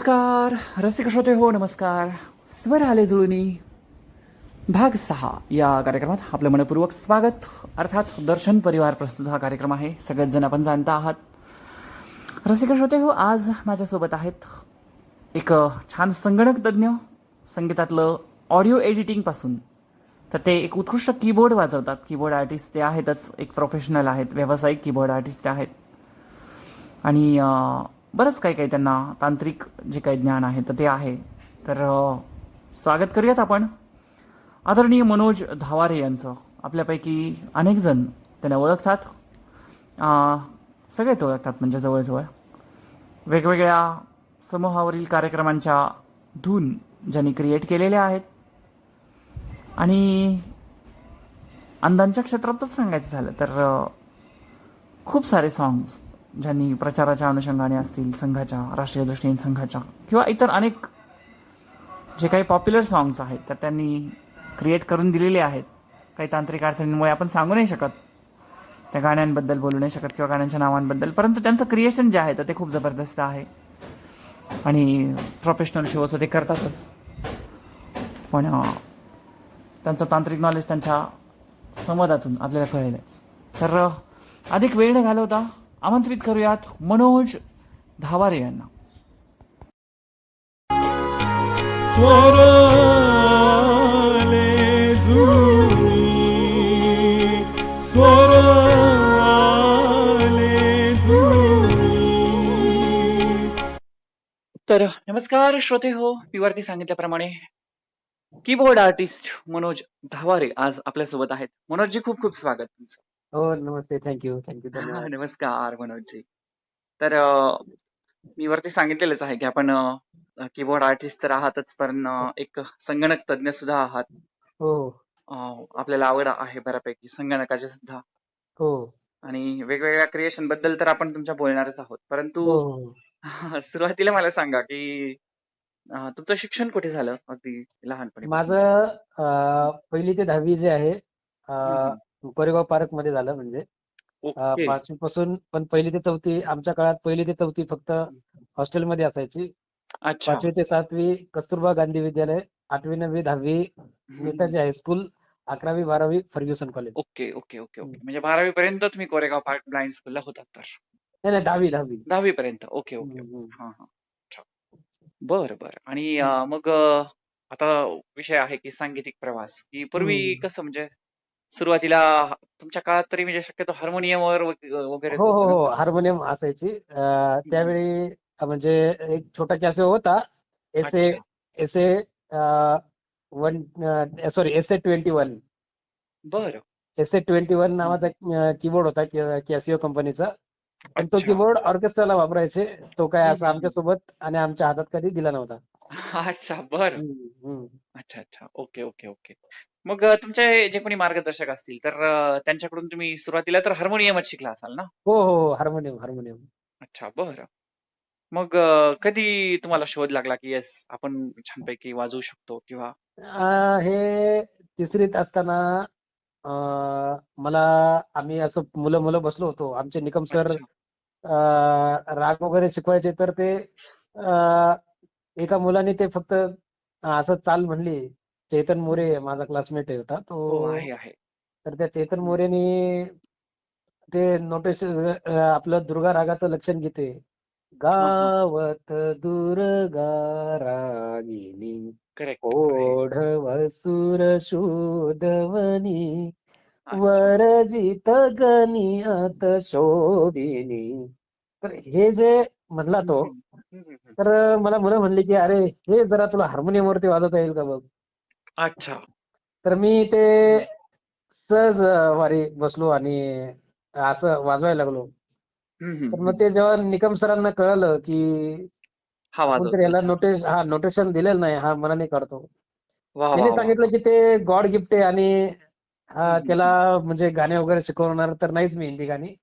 नमस्कार रसिक श्रोते हो नमस्कार. स्वर आले जुळुनी भाग सहा या कार्यक्रमात आपलं मनपूर्वक स्वागत. अर्थात दर्शन परिवार प्रस्तुत हा कार्यक्रम आहे. सगळेच जण आपण जाणता आहात. रसिक श्रोते हो आज माझ्यासोबत आहेत एक छान संगणक तज्ज्ञ संगीतातलं ऑडिओ एडिटिंगपासून तर ते एक उत्कृष्ट कीबोर्ड वाजवतात. कीबोर्ड आर्टिस्ट ते आहेतच एक प्रोफेशनल आहेत व्यावसायिक कीबोर्ड आर्टिस्ट आहेत. आणि बरंच काही काही त्यांना तांत्रिक जे काही ज्ञान आहे तर ते आहे. तर स्वागत करूयात आपण. आदरणीय मनोज धावारे यांचं. आपल्यापैकी अनेक जण त्यांना ओळखतात. सगळेच ओळखतात म्हणजे जवळजवळ. वेगवेगळ्या समूहावरील कार्यक्रमांच्या धून ज्यांनी क्रिएट केलेल्या आहेत. आणि अंदांच्या क्षेत्रातच सांगायचं झालं तर खूप सारे सॉंग्स ज्यांनी प्रचाराच्या अनुषंगाने असतील संघाच्या राष्ट्रीय दृष्टीने संघाच्या किंवा इतर अनेक जे काही पॉप्युलर सॉंग्स आहेत तर त्यांनी क्रिएट करून दिलेले आहेत. काही तांत्रिक अडचणींमुळे आपण सांगू नाही शकत. त्या गाण्यांबद्दल बोलू नाही शकत किंवा गाण्यांच्या नावांबद्दल. परंतु त्यांचं क्रिएशन जे आहे तर ते खूप जबरदस्त आहे. आणि प्रोफेशनल शो असं ते करतातच. पण त्यांचं तांत्रिक नॉलेज त्यांच्या संवादातून आपल्याला कळेलच. तर अधिक वेळ न घालवता आमंत्रित करूयात मनोज धावारे यांना. तर नमस्कार श्रोते हो मी वरती सांगितल्याप्रमाणे कीबोर्ड आर्टिस्ट मनोज धावारे आज आपल्यासोबत आहेत. मनोजजी खूप खूप स्वागत तुमचं. हो नमस्ते थँक्यू थँक्यू धन्यवाद. नमस्कार मनोजजी. तर अ, मी वरती सांगितलेलंच आहे की आपण कीबोर्ड आर्टिस्ट तर आहातच पण अ, एक संगणक तज्ज्ञ सुद्धा आहात. हो. अ, आपल्याला आवड आहे बऱ्यापैकी संगणकाची सुद्धा. हो. आणि वेगवेगळ्या क्रिएशनबद्दल तर आपण तुमच्या बोलणारच आहोत. परंतु हो. हो सुरुवातीला मला सांगा की अं, तुमचं शिक्षण कुठे झालं? अगदी लहानपणी माझं अं, पहिली ते दहावी जे आहे कोरेगाव पार्कमध्ये झालं म्हणजे. पाचवी पासून पण पहिली ते चौथी आमच्या काळात पहिली ते चौथी फक्त हॉस्टेलमध्ये असायची. अच्छा. पाचवी ते सातवी कस्तुरबा गांधी विद्यालय आठवी नववी दहावी नेताजी हायस्कूल अकरावी बारावी Fergusson college. Okay okay okay okay. म्हणजे बारावी पर्यंत तुम्ही कोरेगाव पार्क ब्लाइंड स्कूलला होतात तर? नाही नाही दहावी दहावी. दहावी पर्यंत ओके ओके. हा हा. बरं बरं. आणि मग आता विषय आहे की सांगीतिक प्रवास. की पूर्वी. कसं म्हणजे सुरुवातीला तुमच्या काळात तरी म्हणजे शक्यतो हार्मोनियमवर वगैरे हो हो हो. हार्मोनियम असायची. अं, त्यावेळी म्हणजे एक छोटा कॅसिओ होता. एस ए अच्छा. S A one sorry S A twenty one बरं. एस ए ट्वेंटी वन नावाचा कीबोर्ड होता कॅसिओ कंपनीचा पण तो अच्छा. कीबोर्ड ऑर्केस्ट्राला वापरायचे. तो काय असं हम्म, आमच्यासोबत आणि आमच्या हातात कधी दिला नव्हता. अच्छा बरं. अच्छा अच्छा. Okay okay okay. मग अ, तुमचे जे कोणी मार्गदर्शक असतील तर अ, त्यांच्याकडून तुम्ही सुरुवातीला तर हार्मोनियमच शिकला असाल ना? हो हो हो. Harmonium harmonium. अच्छा बरं. मग अ, कधी तुम्हाला शोध लागला की येस आपण छानपैकी वाजवू शकतो? किंवा अं, हे तिसरीत असताना अं, मला आम्ही असं मुलं मुलं बसलो होतो. आमचे निकम सर अच्छा. अं, राग वगैरे शिकवायचे तर ते अं, एका मुलाने ते फक्त असं चाल म्हणली चेतन मोरे माझा क्लासमेट होता हो तो आहे आहे. तर त्या चेतन. मोरेने ते नोटीस आपलं दुर्गा रागाचं लक्षण घेते. हा हा गावत दुर्गा रागिनी करेक्ट ओढव सुर शोधवनी वरजित गनियत शोभिनी. तर हे जे म्हणला तो हम्म, हम्म, हम्म, हम्म. तर मला मुलं म्हणली की अरे हे जरा तुला हार्मोनियम वरती वाजवता येईल का बघ? अच्छा. तर मी ते सहज वारी बसलो आणि असं वाजवायला लागलो. तर मग ते जेव्हा निकम सरांना कळलं की हा याला. नोटेश हा नोटेशन दिलेलं नाही हा मनाने काढतो त्यांनी सांगितलं की ते गॉड गिफ्ट आहे आणि हा त्याला म्हणजे गाणे वगैरे शिकवणार तर नाहीच मी हिंदी गाणी.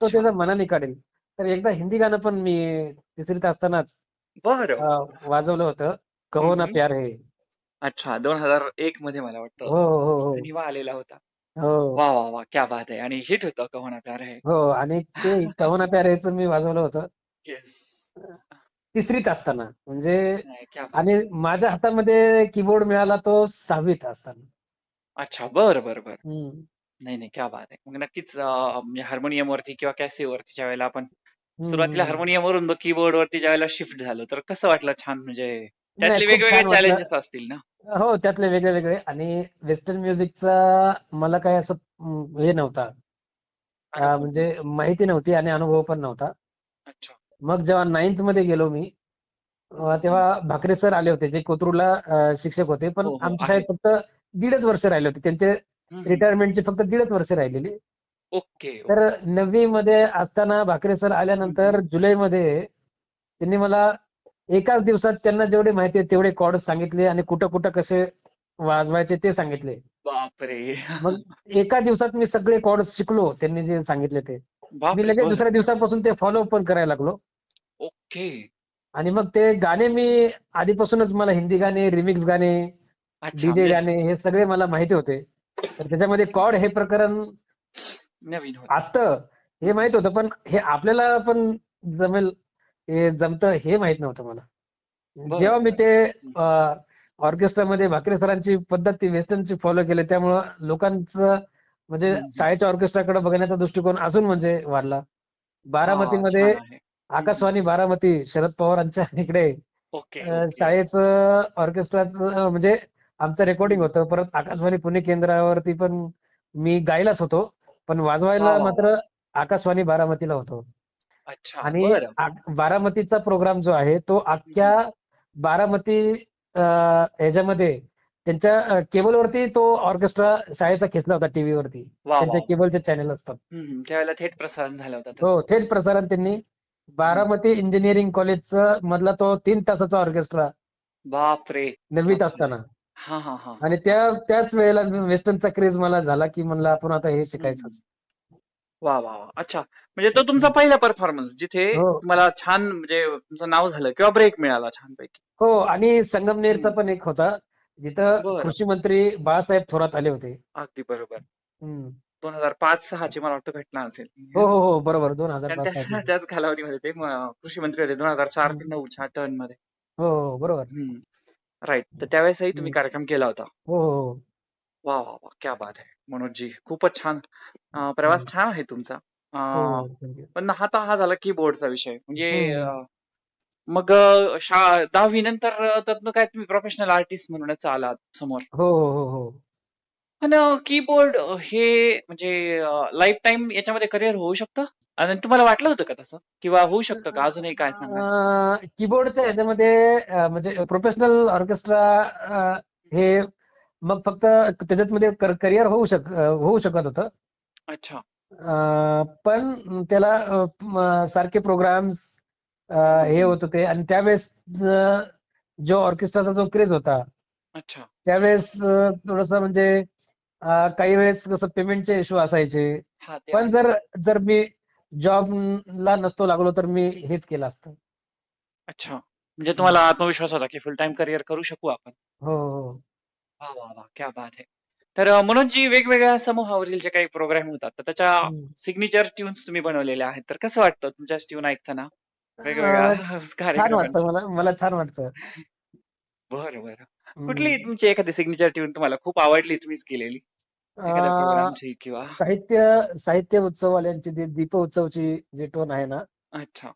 तो त्याचं मनाने काढेल. तर एकदा हिंदी गाणं पण मी तिसरीत असतानाच बरं. वाजवलं होतं. कहो ना. प्यार है. अच्छा दोन हजार एक मध्ये मला वाटतं. हो हो हो सिनेमा आलेला होता. हो. वा वा वा क्या बात आहे. आणि हिट होतं कहोना प्यार है. हो आणि ते कहो ना प्यार हैचं मी वाजवलं होतं. येस तिसरीत असताना म्हणजे आणि माझ्या हातामध्ये कीबोर्ड मिळाला तो सहावीत असताना. अच्छा बर बर बर. नाही नाही क्या बात आहे. मग नक्कीच हार्मोनियम वरती किंवा कॅसिओ वरती ज्या वेळेला आपण सुरुवातीला हम्म. हार्मोनियम वरून कीबोर्ड वरती ज्या वेळेला शिफ्ट झालो तर कसं वाटलं छान म्हणजे नाही, त्यातले खूप वेगवेगळे छान वाटलं. चॅलेंजेस असतील ना हो त्यातले वेगळे वेगळे आणि वेस्टर्न म्युझिकचा मला काय असं हम्म, हे नव्हता अं, अनुभव. म्हणजे माहिती नव्हती आणि अनुभव पण नव्हता अच्छा मग जेव्हा नाईन्थमध्ये गेलो मी अं, तेव्हा भाकरे सर आले होते जे कोथरूडला अं, शिक्षक होते पण हो, हो, आमच्या शाळेत आहेत. फक्त दीडच वर्ष राहिले होते त्यांचे हम्म. रिटायरमेंटचे फक्त दीडच वर्ष राहिलेली ओके तर नववी मध्ये असताना भाकरे सर आल्यानंतर हम्म. जुलैमध्ये त्यांनी मला एकाच दिवसात त्यांना जेवढे माहिती आहे तेवढे कॉर्ड सांगितले आणि कुठं कुठं कसे वाजवायचे ते सांगितले. बापरे. मग एका दिवसात मी सगळे कॉर्ड शिकलो त्यांनी जे सांगितले ते. मी लगेच. दुसऱ्या दिवसापासून ते फॉलो पण करायला लागलो. ओके. आणि मग ते गाणे मी आधीपासूनच मला हिंदी गाणे रिमिक्स गाणे डीजे म्हणजे गाणे हे सगळे मला माहिती होते. तर त्याच्यामध्ये कॉर्ड हे प्रकरण नवीन असतं हे माहीत होतं पण हे आपल्याला पण जमेल हे जमतं हे माहीत नव्हतं मला जेव्हा मी. ते ऑर्केस्ट्रामध्ये भाकरे सरांची पद्धत ती वेस्टर्नची फॉलो केली त्यामुळं लोकांचं म्हणजे. शाळेच्या ऑर्केस्ट्राकडे बघण्याचा दृष्टिकोन अजून म्हणजे वाढला बारामतीमध्ये. आकाशवाणी बारामती शरद पवारांच्या इकडे. शाळेचं ऑर्केस्ट्राचं म्हणजे आमचं रेकॉर्डिंग. होतं परत आकाशवाणी पुणे केंद्रावरती पण मी गायलाच होतो पण वाजवायला वा, वा. मात्र आकाशवाणी बारामतीला होतो. आणि बारामतीचा प्रोग्राम जो आहे तो अख्ख्या बारामती ह्याच्यामध्ये त्यांच्या केबलवरती तो ऑर्केस्ट्रा शाळेचा खेचला होता टीव्ही वरती वा वा. त्यांच्या केबलचे चॅनल असतात. त्यावेळेला थेट प्रसारण झालं होतं हो. थेट प्रसारण त्यांनी. बारामती इंजिनिअरिंग कॉलेजचं मधला तो तीन तासाचा ऑर्केस्ट्रा बापरे. नववीत. असताना. हा हा हा. आणि त्या त्याच वेळेला वेस्टर्नचा क्रेज मला झाला की म्हणलं आपण आता हे शिकायचं. वा वा वा. अच्छा. म्हणजे तो तुमचा पहिला परफॉर्मन्स जिथे हो. तुम्हाला छान म्हणजे तुमचं नाव झालं किंवा ब्रेक मिळाला छानपैकी. हो आणि संगमनेरचा हम्म. पण एक होता. जिथं बरं. कृषी मंत्री बाळासाहेब थोरात आले होते. अगदी बरोबर. हम्म. दोन हजार पाच सहाची मला वाटतं घटना असेल. हो हो हो. बरोबर. दोन हजार कारण पाच त्या- साली. त्याच कालावधीमध्ये ते म- कृषी मंत्री होते दोन हजार चार ते हम्म. नऊच्या टर्नमध्ये. हो हो. बरोबर. राईट तर त्यावेळेसही तुम्ही. कार्यक्रम केला होता. हो हो हो. वा वा वा. क्या बात आहे मनोजजी खूपच छान. अं, प्रवास. छान आहे तुमचा. हो अं, thank you. पण आता हा झाला कीबोर्डचा विषय. म्हणजे मग अं, शा दहावी नंतर अं, त्यातनं काय तुम्ही प्रोफेशनल आर्टिस्ट म्हणूनच आलात समोर? हो हो हो हो. पण कीबोर्ड हे म्हणजे लाईफ टाईम याच्यामध्ये करिअर होऊ शकतं? आणि तुम्हाला वाटलं होतं का तसं? किंवा होऊ शकतं का? अजूनही काय सांगाल? कीबोर्डच्या ह्याच्यामध्ये अं, म्हणजे प्रोफेशनल ऑर्केस्ट्रा हे मग फक्त त्याच्यात मध्ये करिअर होऊ शक अं, होऊ शकत होतं. अच्छा. अं, पण त्याला अं, म- सारखे प्रोग्राम्स हे होत होते. आणि त्यावेळेस ज- जो ऑर्केस्ट्राचा जो क्रेज होता अच्छा. त्यावेळेस थोडस म्हणजे अं, काही वेळेस कसं पेमेंटचे इश्यू असायचे. हा ते पण आहे. जर जर मी जॉबला नसतो लागलो तर मी हेच केलं असतं. अच्छा. म्हणजे तुम्हाला आत्मविश्वास होता की फुल टाइम करिअर करू शकू आपण? हो हो वा वा वा. क्या बात आहे तर अं, मनोजजी वेगवेगळ्या समूहावरील जे काही प्रोग्राम होतात तर त्याच्या हम्म. सिग्नेचर ट्यून्स तुम्ही बनवलेल्या आहेत. तर कसं वाटतं तुमच्या ट्यून ऐकताना? वेगवेगळ्या छान वाटतं मला मला छान वाटतं. बरं बरं. हम्म. कुठली तुमची एखादी सिग्नेचर ट्यून तुम्हाला खूप आवडली तुम्हीच केलेली? एखाद्या अं, प्रोग्रामची किंवा साहित्य साहित्य उत्सववाल्यांची जी दीप उत्सवची जी टोन आहे ना अच्छा.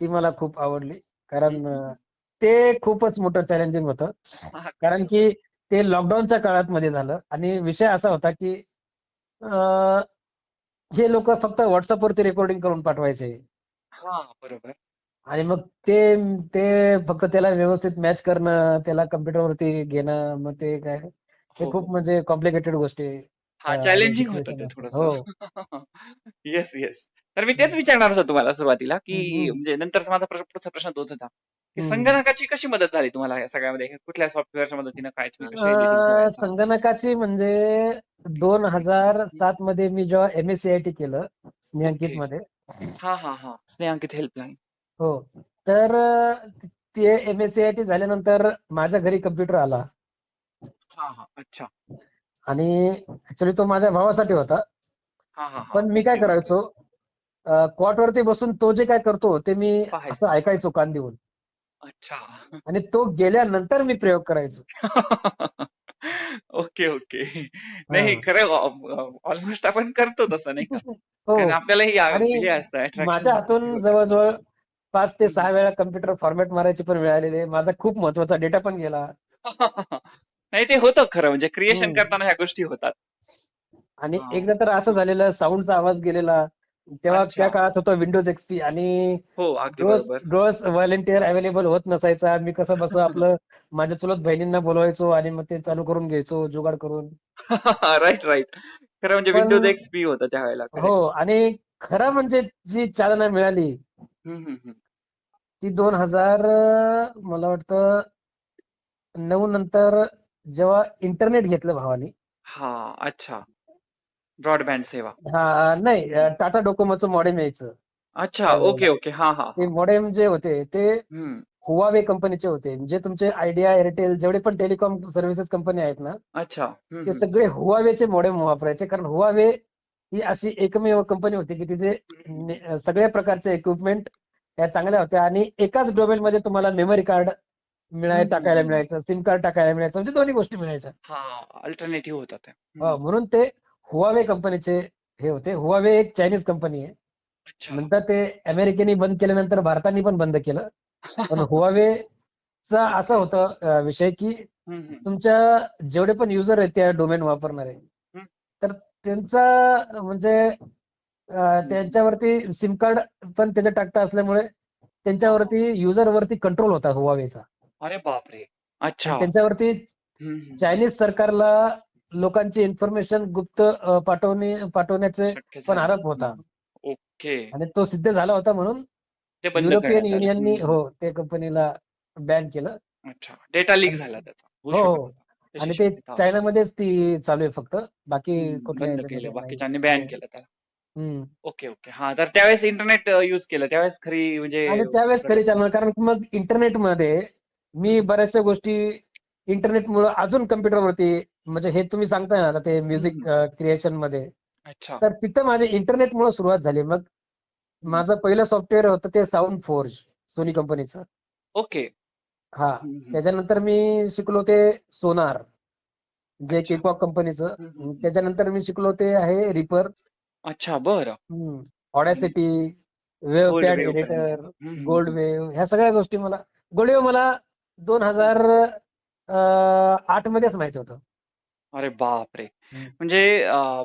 ती मला खूप आवडली. कारण हम्म, हम्म, अं, ते खूपच मोठं चॅलेंजिंग होतं. हा, कारण की ते लॉकडाऊनच्या काळात मध्ये झालं. आणि विषय असा होता की अं, हे लोक फक्त व्हॉट्सअपवरती रेकॉर्डिंग करून पाठवायचे. हा बरोबर. आणि मग ते ते फक्त त्याला व्यवस्थित मॅच करणं त्याला कम्प्युटरवरती घेणं मग ते काय हे हो खूप हो. म्हणजे कॉम्प्लिकेटेड गोष्टी. हा चॅलेंजिंग होतं ते. थोडंसं. हो. येस येस तर मी तेच विचारणार होतो तुम्हाला सुरुवातीला की हम्म, म्हणजे नंतरचा माझा पुढचा प्रश्न तोच होता की हम्म. संगणकाची कशी मदत झाली तुम्हाला या सगळ्यामध्ये? कुठल्या सॉफ्टवेअरच्या मदतीनं काय तुम्ही कसे एडिटिंग अं, करायचा? संगणकाची म्हणजे दोन हजार सात मध्ये मी जेव्हा M S C I T केलं स्नेहांकित ओके मध्ये. हा हा हा. स्नेहांकित हेल्पलाईन हो. तर अं, ते M S C I T झाल्यानंतर माझ्या घरी कम्प्युटर आला. हा हा. अच्छा. आणि ऍक्च्युली तो माझ्या भावासाठी होता. पण मी काय करायचो कॉट वरती बसून तो जे काय करतो ते मी असं ऐकायचो कान देऊन अच्छा. आणि तो गेल्यानंतर मी प्रयोग करायचो. Okay okay. नाही खरं ऑलमोस्ट आपण करतो तसं नाही का? हो. आपल्याला माझ्या हातून जवळजवळ पाच ते. सहा वेळा कम्प्युटर फॉर्मॅट मारायची पण वेळ आलेली आहे. माझा खूप महत्त्वाचा डेटा पण गेला. नाही ते होतं खरं. म्हणजे क्रिएशन. करताना ह्या गोष्टी होतात. आणि हा. एकदा तर असं झालेलं साऊंडचा आवाज गेलेला. तेव्हा. त्या काळात होतं विंडोज एक्सपी आणि हो अगदी रोज व्हॉलेंटियर अवेलेबल होत नसायचा. मी कसं बसं आपलं माझ्या चुलत बहिणींना बोलवायचो आणि मग ते चालू करून घ्यायचो जुगाड करून. राईट राईट खरं म्हणजे विंडोज एक्सपी होतं त्यावेळेला हो आणि खरं म्हणजे जी चालना मिळाली ती दोन हजार मला वाटतं नऊ नंतर जेव्हा इंटरनेट घेतलं भावानी. हा अच्छा. ब्रॉडबँड सेवा. हा नाही. टाटा डोकोमोचं मॉडेम यायचं. अच्छा त्यावेळेला. Okay okay. हा हा ते मॉडेम जे होते ते हम्म. हुवावे कंपनीचे होते. जे तुमचे आयडिया एअरटेल जेवढे पण टेलिकॉम सर्व्हिसेस कंपनी आहेत ना अच्छा. हम्म, ते हम्म. सगळे हुवावेचे मॉडेम वापरायचे. कारण हुवावे ही अशी एकमेव कंपनी होती की तिचे ने- सगळ्या प्रकारचे इक्विपमेंट त्या चांगल्या होत्या. आणि एकाच डोमेन मध्ये तुम्हाला मेमरी कार्ड मिळाय टाकायला. मिळायचं सिम कार्ड टाकायला मिळायचं म्हणजे दोन्ही गोष्टी मिळायच्या हा अल्टरनेटिव्ह होता हो. म्हणून ते हुवावे कंपनीचे हे होते हुवावे एक चायनीज कंपनी आहे नंतर ते अमेरिकेने बंद केल्यानंतर भारताने पण बंद केलं पण हुवावेचा असं होतं विषय की. तुमच्या जेवढे पण युजर आहेत त्या डोमेन वापरणारे. तर त्यांचा म्हणजे त्यांच्यावरती सिम कार्ड पण त्याच्यात टाकता असल्यामुळे त्यांच्यावरती युजर वरती कंट्रोल होता हुवावेचा अरे बापरे अच्छा त्यांच्यावरती हम्म. चायनीज सरकारला लोकांची इन्फॉर्मेशन गुप्त अं, पाठवणे पाठवण्याचे पण झालं. आरोप होता. ओके आणि तो सिद्ध झाला होता म्हणून ते बंद युरोपियन करण्यात आलं युनियननी हम्म. हो त्या कंपनीला बॅन केलं अच्छा डेटा लीक झाला त्याचा होऊ हो, शकत हो. होता. आणि ते शक्यता होती. चायनामध्येच ती चालू आहे फक्त बाकी हम्म, कुठल्या बंद केलं नाही. बाकीच्यांनी बॅन हो. केलं त्याला हम्म. ओके ओके हा तर त्यावेळेस इंटरनेट युज केलं त्यावेळेस खरी म्हणजे आणि त्यावेळेस खरी चालणार कारण मग इंटरनेटमध्ये मी बऱ्याचशा गोष्टी इंटरनेटमुळे अजून कम्प्युटरवरती म्हणजे हे तुम्ही सांगताय ना आता ते म्युझिक क्रिएशनमध्ये. अच्छा. तर तिथं माझे इंटरनेटमुळे सुरुवात झाली. मग माझं पहिलं सॉफ्टवेअर होतं ते साऊंड फोर्ज सोनी कंपनीचं ओके. हा. त्याच्यानंतर मी शिकलो ते सोनार जे. केपॉक कंपनीचं. त्याच्यानंतर मी शिकलो ते आहे रिपर अच्छा बरं. Audacity WavePad. Editor gold. Wave ह्या सगळ्या गोष्टी मला गोल्ड वेव्ह मला दोन हजार आठ मध्येच माहिती होतं. अरे बापरे. म्हणजे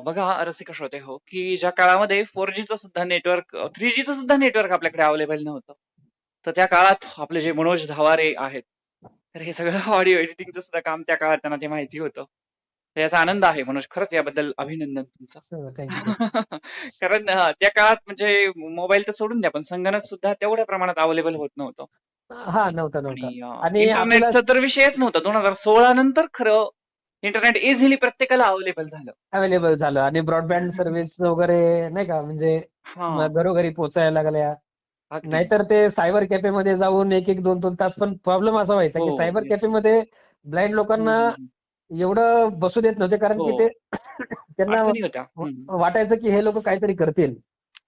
बघा रसिका श्रोते हो? की ज्या काळामध्ये फोर जीचं सुद्धा नेटवर्क थ्री जीचं सुद्धा नेटवर्क आपल्याकडे अवेलेबल नव्हतं. तर त्या काळात आपले जे मनोज धावारे आहेत तर हे सगळं ऑडिओ एडिटिंगचं सुद्धा काम त्या काळात त्यांना ते माहिती होतं. तर याचा आनंद आहे मनोज. खरंच याबद्दल अभिनंदन तुमचं. थँक्यू कारण त्या काळात म्हणजे मोबाईल तर सोडून द्या पण संगणक सुद्धा तेवढ्या प्रमाणात अवेलेबल होत नव्हतं. हा नव्हतं नव्हतं. आणि इंटरनेटचा तर विषयच नव्हता. दोन हजार सोळा नंतर खरं इंटरनेट इझिली प्रत्येकाला अवेलेबल झालं. अवेलेबल झालं. आणि ब्रॉडबँड सर्व्हिस वगैरे नाही का म्हणजे हा. घरोघरी पोचायला लागल्या. नाहीतर ते सायबर कॅफे मध्ये जाऊन एक एक दोन दोन तास पण प्रॉब्लेम असा व्हायचा की हो, सायबर yes. कॅफे मध्ये ब्लाइंड लोकांना एवढं बसू देत नव्हते. कारण की हो. ते त्यांना. वाटायचं की हे लोक काहीतरी करतील.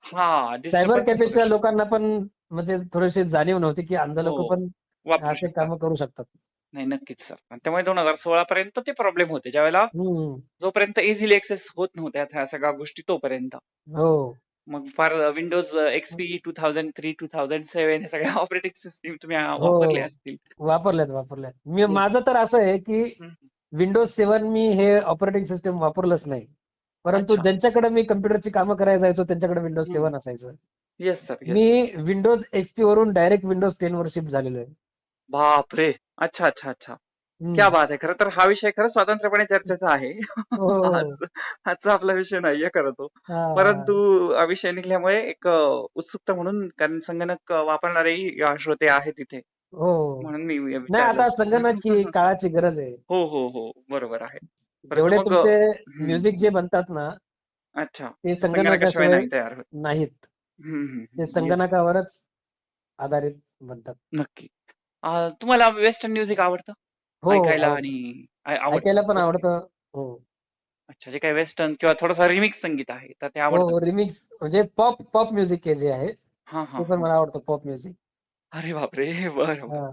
हा सायबर कॅफेच्या. लोकांना पण म्हणजे थोडीशी जाणीव नव्हती की अंध लोक हो, पण वापरू असे. काम करू शकतात नाही नक्कीच सर आणि त्यामुळे दोन हजार सोळा पर्यंत ते प्रॉब्लेम होते ज्यावेळेला जोपर्यंत इझिली एक्सेस होत नव्हत्या ह्या सगळ्या गोष्टी तोपर्यंत हो मग फार Windows XP two thousand three two thousand seven हे सगळ्या ऑपरेटिंग सिस्टीम तुम्ही हो. वापरले असतील वापरल्यात वापरल्यात मी. माझं तर असं आहे की. विंडोज सेव्हन मी हे ऑपरेटिंग सिस्टम वापरलंच नाही परंतु. ज्यांच्याकडे मी कम्प्युटरची कामं करायला जायचो त्यांच्याकडे विंडोज. सेव्हन असायचं. येस सर मी विंडोज एक्सपी वरून डायरेक्ट विंडोज टेन वर शिफ्ट झालेलो आहे. बापरे! अच्छा अच्छा अच्छा. क्या बात आहे. खरं तर हा विषय खरंच स्वतंत्रपणे चर्चेचा आहे. हो. आज आजचा आपला विषय नाहीये खरं तो. परंतु हा विषय निघल्यामुळे एक उत्सुकता म्हणून कारण संगणक अ, श्रोते आहेत तिथे. हो. म्हणून मी आता संगणक ही काळाची गरज आहे. हो हो हो. बरोबर आहे. जेवढे तुमचे म्युझिक जे बनतात ना अच्छा. ते संगणकाशिवाय तयार होत. नाहीत. ते. संगणकावरच आधारित बनतात. नक्की. तुम्हाला वेस्टर्न म्युझिक आवडतं? हो ऐकायला. आणि ऐकायला पण. आवडतं हो. अच्छा जे काही वेस्टर्न किंवा थोडंसं रिमिक्स संगीत आहे तर ते हो आवडतं? रिमिक्स म्हणजे पॉप पॉप म्युझिक हे जे आहे हा हा ते पण हा. मला आवडतं पॉप म्युझिक अरे बापरे बरं. हा.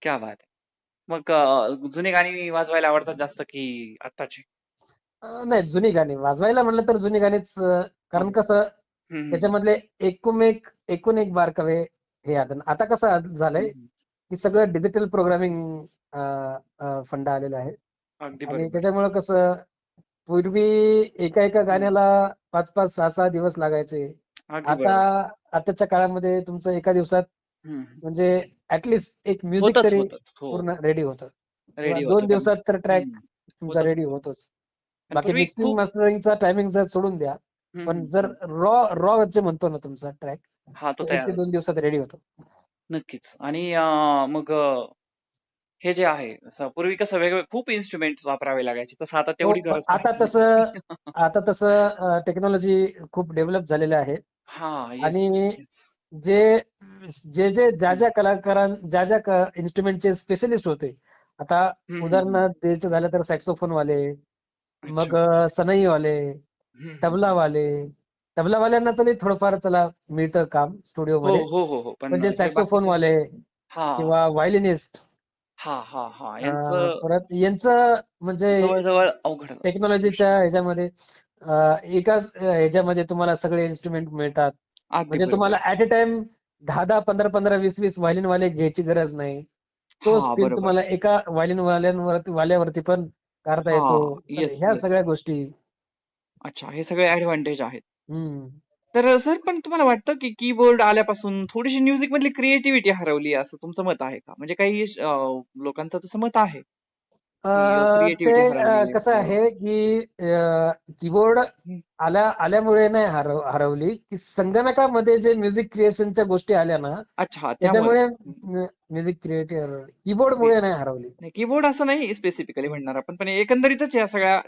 क्या बात आहे. मग अ, जुनी गाणी वाजवायला आवडतात जास्त की आत्ताची? अं, नाही जुनी गाणी. वाजवायला म्हणलं तर जुनी गाणीच अं, कारण कसं हम्म, हम्म, त्याच्यामधले एकूण एक एकूण एक बारकावे हे आता आता कसं झालंय. की सगळं डिजिटल प्रोग्रामिंग फंड आलेला आहे. अगदी आणि बरोबर. त्याच्यामुळं कसं पूर्वी एका एका. गाण्याला पाच पाच सहा सहा दिवस लागायचे. अगदी आता बरोबर. आताच्या काळामध्ये तुमचं एका दिवसात. म्हणजे ऍटलिस्ट एक म्युझिक होतच तरी होतच हो. पूर्ण रेडी होतं किंवा रेडी दोन दिवसात तर ट्रॅक तुमचा होतं. रेडी होतोच. आणि बाकी पूर्वी मिक्सिंग खूप मास्टरिंगचा टायमिंग जर सोडून द्या हम्म, पण हम्म, जर हम्म. रॉ रॉ जे म्हणतो ना तुमचा ट्रॅक हा तो तो एक तयार ते होतो. दोन दिवसात रेडी होतो. नक्कीच. आणि अं, मग अं, हे जे आहे असं पूर्वी कसं वेगवेगळे खूप इन्स्ट्रुमेंट वापरावे लागायचे तसं आता हो तेवढी पण गरज आता तसं नाही. आता तसं टेक्नॉलॉजी खूप डेव्हलप झालेलं आहे. हा येस आणि येस जे जे जे ज्या ज्या कलाकारां ज्या ज्या इन्स्ट्रुमेंटचे स्पेशलिस्ट होते. आता उदाहरणार्थ द्यायचं झालं तर सॅक्सोफोन वाले मग सनई वाले. तबला वाले तबला वाल्यांना तरी थोडंफार त्याला मिळतं काम स्टुडिओ मध्ये हो हो हो. पण पण जे जे सॅक्सोफोन वाले हा. किंवा व्हायलिनिस्ट हा हा हा. यांचं परत यांचं म्हणजे. टेक्नॉलॉजीच्या ह्याच्यामध्ये एकाच ह्याच्यामध्ये तुम्हाला सगळे इन्स्ट्रुमेंट मिळतात. म्हणजे तुम्हाला ऍट अ टाइम दहा दहा पंधरा पंधरा वीस वीस व्हायलिन वाले घ्यायची गरज नाही. स्किल बरोबर. तुम्हाला एका व्हायलिन वाल्यांवरती वाल्यावरती पण करता हा येतो. ह्या सगळ्या गोष्टी. अच्छा हे सगळे ऍडव्हान्टेज आहेत. तर सर पण तुम्हाला वाटतं की कीबोर्ड आल्यापासून थोडीशी म्युझिक मधली क्रिएटिव्हिटी हरवली असं तुमचं मत आहे का? म्हणजे काही लोकांचं तसं मत आहे. ते कसं आहे की कीबोर्ड आल्या आल्यामुळे नाही हरव हरवली. की संगणकामध्ये जे म्युझिक क्रिएशनच्या गोष्टी आल्या ना अच्छा त्यामुळे. त्याच्यामुळे म्युझिक क्रिएटर कीबोर्ड मुळे नाही हरवली. कीबोर्ड असं नाही स्पेसिफिकली म्हणणार आपण पण एकंदरीतच या सगळ्या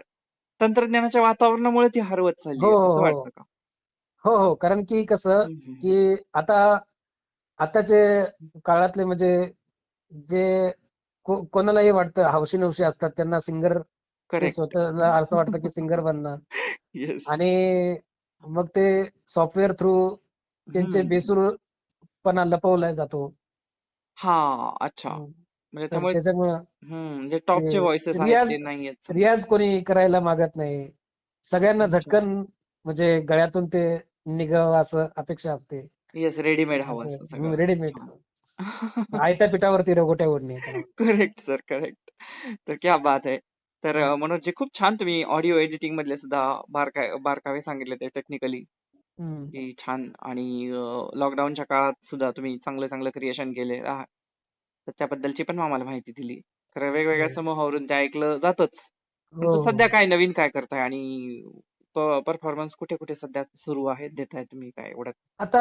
तंत्रज्ञानाच्या वातावरणामुळे ती हरवत चालली हो हो असं हो. वाटतं का? हो हो. कारण की कसं. की आता आताचे काळातले म्हणजे जे कोणालाही वाटतं हौशी नवशी असतात त्यांना सिंगर स्वतःला असं वाटतं की सिंगर बनणार. येस आणि मग ते सॉफ्टवेअर थ्रू त्यांचे बेसूरपणा लपवला जातो. हा अच्छा. म्हणजे त्यामुळे टॉपचे व्हॉइसेस आहेत रियाज कोणी करायला मागत नाही. सगळ्यांना. झटकन म्हणजे गळ्यातून ते निघावं असं अपेक्षा असते. येस रेडीमेड हवं रेडीमेड. आयत्या पिठावरती रगोट्या ओढणे करेक्ट सर करेक्ट तर क्या बात आहे तर मनोज जी खूप छान तुम्ही ऑडिओ एडिटिंग मधले सुद्धा बारकावे बारकावे सांगितले ते टेक्निकली. की छान. आणि लॉकडाऊनच्या काळात सुद्धा तुम्ही चांगलं चांगलं क्रिएशन केले. तर त्याबद्दलची पण आम्हाला माहिती दिली. खरं वेगवेगळ्या हो. समूहावरून ते ऐकलं जातच. हो परंतु हो. सध्या काय नवीन काय करताय? आणि परफॉर्मन्स कुठे कुठे सध्या सुरू आहे? देताय तुम्ही काय एवढ्यात आता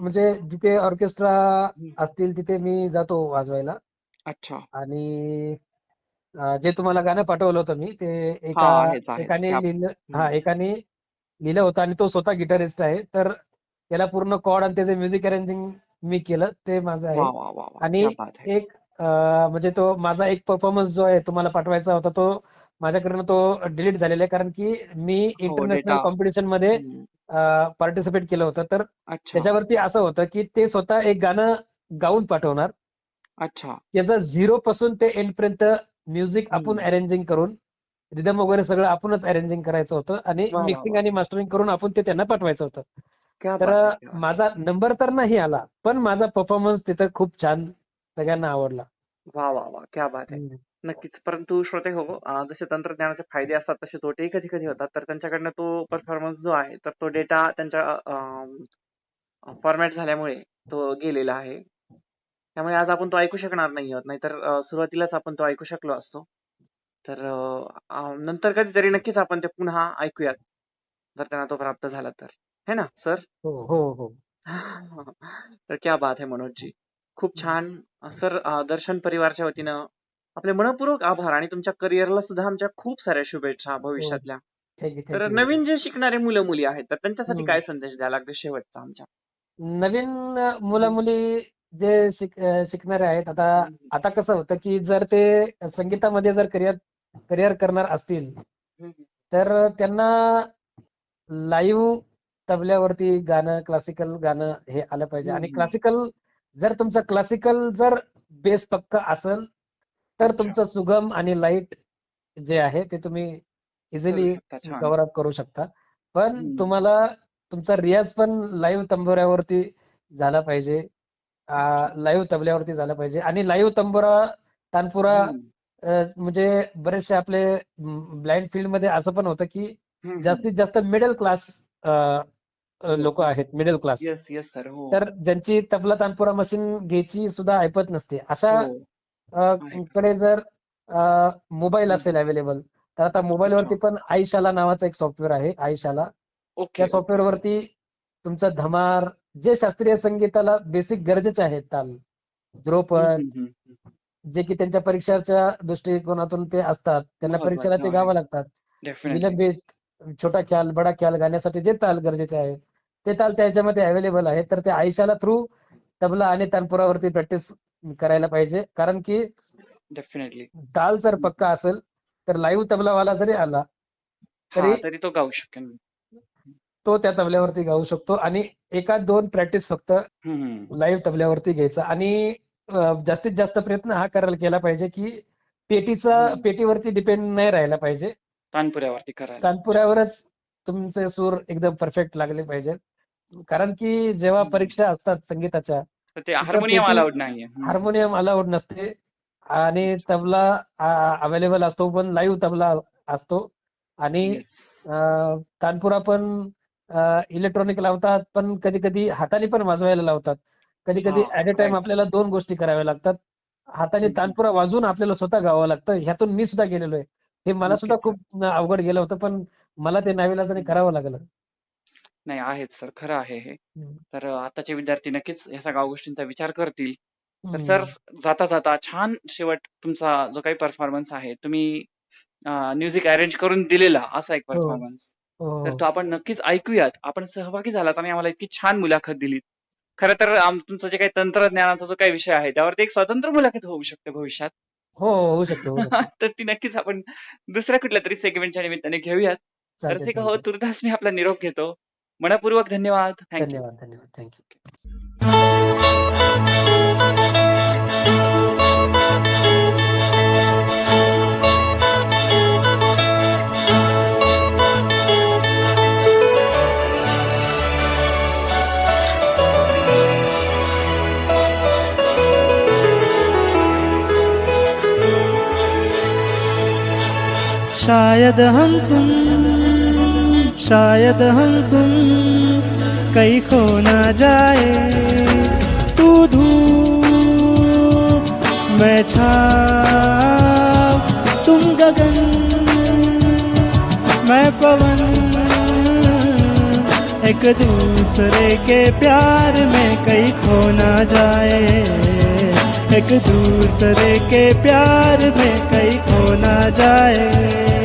म्हणजे जिथे ऑर्केस्ट्रा. असतील तिथे मी जातो वाजवायला. अच्छा. आणि जे तुम्हाला गाणं पाठवलं होतं मी ते एका एकाने लिहिलं. हा एकाने लिहिलं होतं आणि तो स्वतः गिटारिस्ट आहे. तर त्याला पूर्ण कॉर्ड आणि त्याचे म्युझिक अरेंजिंग मी केलं ते माझं आहे. आणि एक म्हणजे तो माझा एक परफॉर्मन्स जो आहे तुम्हाला पाठवायचा होता तो माझ्याकडनं तो डिलीट झालेला आहे कारण की मी हो इंटरनॅशनल डेटा कॉम्पिटिशनमध्ये. पार्टिसिपेट केलं होतं. तर त्याच्यावरती असं होतं की ते स्वतः एक गाणं गाऊन पाठवणार. अच्छा. त्याचं झिरो पासून ते एंड पर्यंत म्युझिक आपण. अरेंजिंग करून रिदम वगैरे सगळं आपणच अरेंजिंग करायचं होतं आणि मिक्सिंग आणि मास्टरिंग करून आपण ते त्यांना पाठवायचं होतं. तर माझा नंबर तर नाही आला पण माझा परफॉर्मन्स तिथं खूप छान सगळ्यांना आवडला. वा वा वा. क्या बात आहे. नक्कीच. परंतु श्रोते हो अं, जसे तंत्रज्ञानाचे फायदे असतात तसे तोटेही कधी कधी होतात. तर त्यांच्याकडनं तो परफॉर्मन्स जो आहे तर तो डेटा त्यांच्या फॉर्मॅट झाल्यामुळे तो गेलेला आहे. त्यामुळे आज आपण तो ऐकू शकणार नाही आहोत. नाहीतर अं, सुरुवातीलाच आपण तो ऐकू शकलो असतो. तर अं, अं, नंतर कधीतरी नक्कीच आपण ते पुन्हा ऐकूयात. जर त्यांना तो प्राप्त झाला तर. है ना सर? हो हो हो. तर क्या बात है मनोजजी. खूप छान सर अं, दर्शन परिवारच्या वतीनं आपले मनपूर्वक आभार आणि तुमच्या करिअरला सुद्धा आमच्या खूप साऱ्या शुभेच्छा भविष्यातल्या थँक्यू तर नवीन जे शिकणारे मुलं मुली आहेत तर त्यांच्यासाठी हम्म. काय संदेश द्यायला लागते शेवटचा आमच्या नवीन मुलं मुली जे शिक अं, शिकणारे आहेत आता हम्म. आता कसं होतं की जर ते संगीतामध्ये जर करिअर करिअर करणार असतील हम्म. तर त्यांना लाईव्ह तबल्यावरती गाणं क्लासिकल गाणं हे आलं पाहिजे आणि हम्म. क्लासिकल जर तुमचं क्लासिकल जर बेस पक्का असेल तर. तुमचं सुगम आणि लाइट जे आहे ते तुम्ही इझिली. कव्हर अप करू शकता पण. तुम्हाला तुमचा रियाज पण लाईव्ह तंबोऱ्यावरती झाला पाहिजे. लाईव्ह तबल्यावरती झाला पाहिजे आणि लाईव्ह तंबोरा तानपुरा म्हणजे बरेचसे आपले ब्लाइंड फील्डमध्ये असं पण होतं की. जास्तीत जास्त मिडल क्लास लोक आहेत मिडल क्लास हो तर ज्यांची तबला तानपुरा मशीन घ्यायची सुद्धा ऐपत नसते अशा हो. कडे जर मोबाईल. असेल अवेलेबल तर आता मोबाईल वरती पण आईशाला नावाचं एक सॉफ्टवेअर आहे आईशाला त्या सॉफ्टवेअर वरती तुमचं धमार जे शास्त्रीय संगीताला बेसिक गरजेचे आहेत ताल हम्म. जे की त्यांच्या परीक्षाच्या दृष्टिकोनातून ते असतात त्यांना परीक्षेला ते आहे. गावं लागतात. विलंबित छोटा ख्याल बडा ख्याल गाण्यासाठी जे ताल गरजेचे आहेत ते ताल त्याच्यामध्ये अवेलेबल आहेत तर ते आयशाला थ्रू तबला आणि तानपुरावरती प्रॅक्टिस करायला पाहिजे. कारण की डेफिनेटली ताल जर पक्का असेल तर लाईव्ह तबलावाला जरी आला तरी तरी तो गाऊ शकेल तो त्या तबल्यावरती गाऊ शकतो आणि एका दोन प्रॅक्टिस फक्त. लाईव्ह तबल्यावरती घ्यायचा. आणि जास्तीत जास्त प्रयत्न हा करायला केला पाहिजे की पेटीचा. पेटीवरती डिपेंड नाही राहायला पाहिजे. तानपुऱ्यावरती तानपुऱ्यावरच तुमचे सूर एकदम परफेक्ट लागले पाहिजे कारण की जेव्हा. परीक्षा असतात संगीताच्या तर ते harmonium allowed hmm. Harmonium allowed नसते आणि तबला अवेलेबल असतो पण लाईव्ह तबला असतो आणि तानपुरा पण इलेक्ट्रॉनिक लावतात पण कधी कधी हाताने पण वाजवायला लावतात कधी कधी ऍट अ टाइम. आपल्याला दोन गोष्टी कराव्या लागतात हाताने. तानपुरा वाजवून आपल्याला स्वतः गावं लागतं ह्यातून मी सुद्धा गेलेलो आहे हे मला सुद्धा. खूप अवघड गेलं होतं पण मला ते नाविलाजाने. करावं लागलं नाही आहेच सर खरं आहे हे हम्म. तर आताचे विद्यार्थी नक्कीच ह्या सगळ्या गोष्टींचा विचार करतील तर हम्म. सर जाता जाता छान शेवट तुमचा जो काही परफॉर्मन्स आहे तुम्ही म्युझिक अरेंज करून दिलेला असा एक हो. परफॉर्मन्स हो, तर हो. तो आपण नक्कीच ऐकूयात आपण सहभागी झालात आणि आम्हाला इतकी छान मुलाखत दिलीत खरं तर आम- तुमचं जे काही तंत्रज्ञानाचा जो काही विषय आहे त्यावरती एक स्वतंत्र मुलाखत होऊ शकते भविष्यात हो होऊ शकतो होऊ शकतो तर ती नक्कीच आपण दुसऱ्या कुठल्या तरी सेगमेंटच्या निमित्ताने घेऊयात तर का हो. तुर्तास मी आपला निरोप घेतो मनपूर्वक धन्यवाद. थँक्यू धन्यवाद धन्यवाद. थँक्यू शायद हम तुम शायद हम तुम कहीं खो ना जाए। तू धूप, मैं छाव, तुम गगन, मैं पवन। एक दूसरे के प्यार में कहीं खो ना जाए। एक दूसरे के प्यार में कहीं खो ना जाए।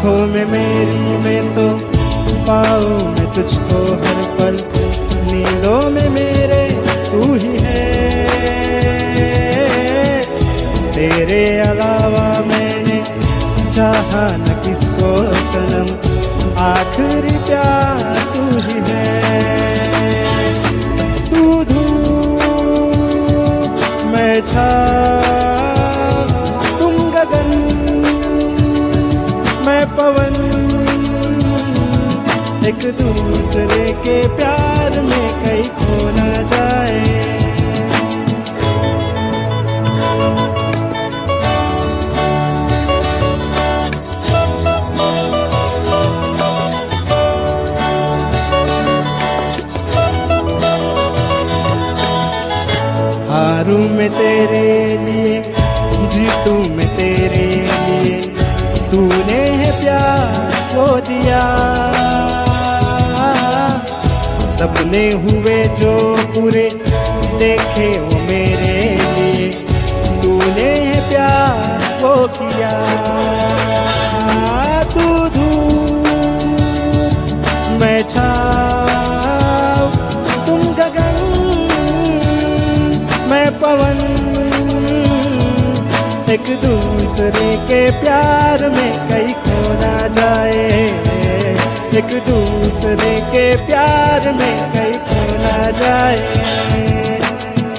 आँखों में मेरी में तो पाऊँ मैं तुझको हर पल। नींदों में मेरे तू ही है। तेरे अलावा मैं न किसको सनम। आखिरी प्यार तू ही है। तू धूप मैं छाँव एक दूसरे के प्यार में कहीं खो न जाए। हारू में तेरे लिए, जीतू मैं तेरे लिए, तूने है प्यार को दिया। सपने हुए जो पूरे देखे वो मेरे लिए। तूने है प्यार को किया। तू मैं छाव, तुम गगन, मैं पवन। एक दूसरे के प्यार में कहीं खो ना जाए। एक दूसरे के प्यार में कहीं खो ना जाए।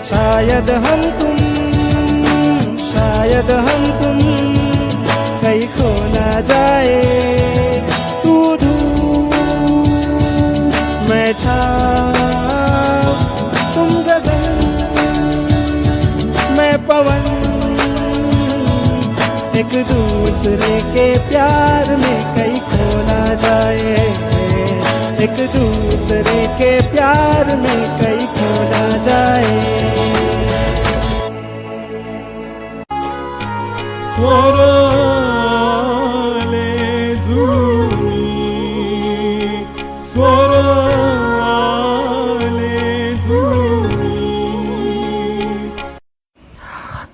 शायद हम तुम, शायद हम तुम कहीं खो ना जाए। तू मैं छा, तुम गगन मैं पवन। एक दूसरे के प्यार में ना जाए एक दूसरे के प्यार में कहीं खो ना जाए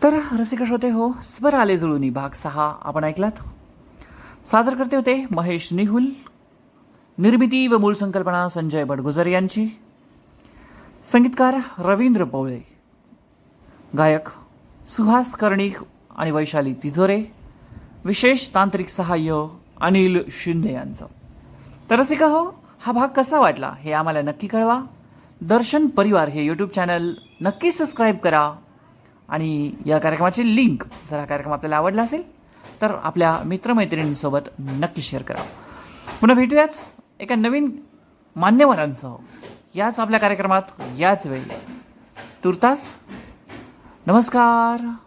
तर रसिक श्रोते हो स्वर आले जुळूनी भाग सहा. आपण ऐकलात? सादर करते होते महेश निहुल निर्मिती व मूळ संकल्पना संजय बडगुजर यांची. संगीतकार रवींद्र पवळे गायक सुहास कर्णिक आणि वैशाली तिजोरे विशेष तांत्रिक सहाय्य अनिल शिंदे यांचं. तर रसिका हो हा भाग कसा वाटला हे आम्हाला नक्की कळवा. दर्शन परिवार हे यूट्यूब चॅनल नक्की सबस्क्राईब करा. आणि या कार्यक्रमाची लिंक जर हा कार्यक्रम आपल्याला आवडला असेल तर आपल्या मित्रमैत्रिणींसोबत नक्की शेअर करा. पुन्हा भेटूयाच एका नवीन मान्यवरांसह. याच आपल्या कार्यक्रमात याच वेळी. तुर्तास नमस्कार!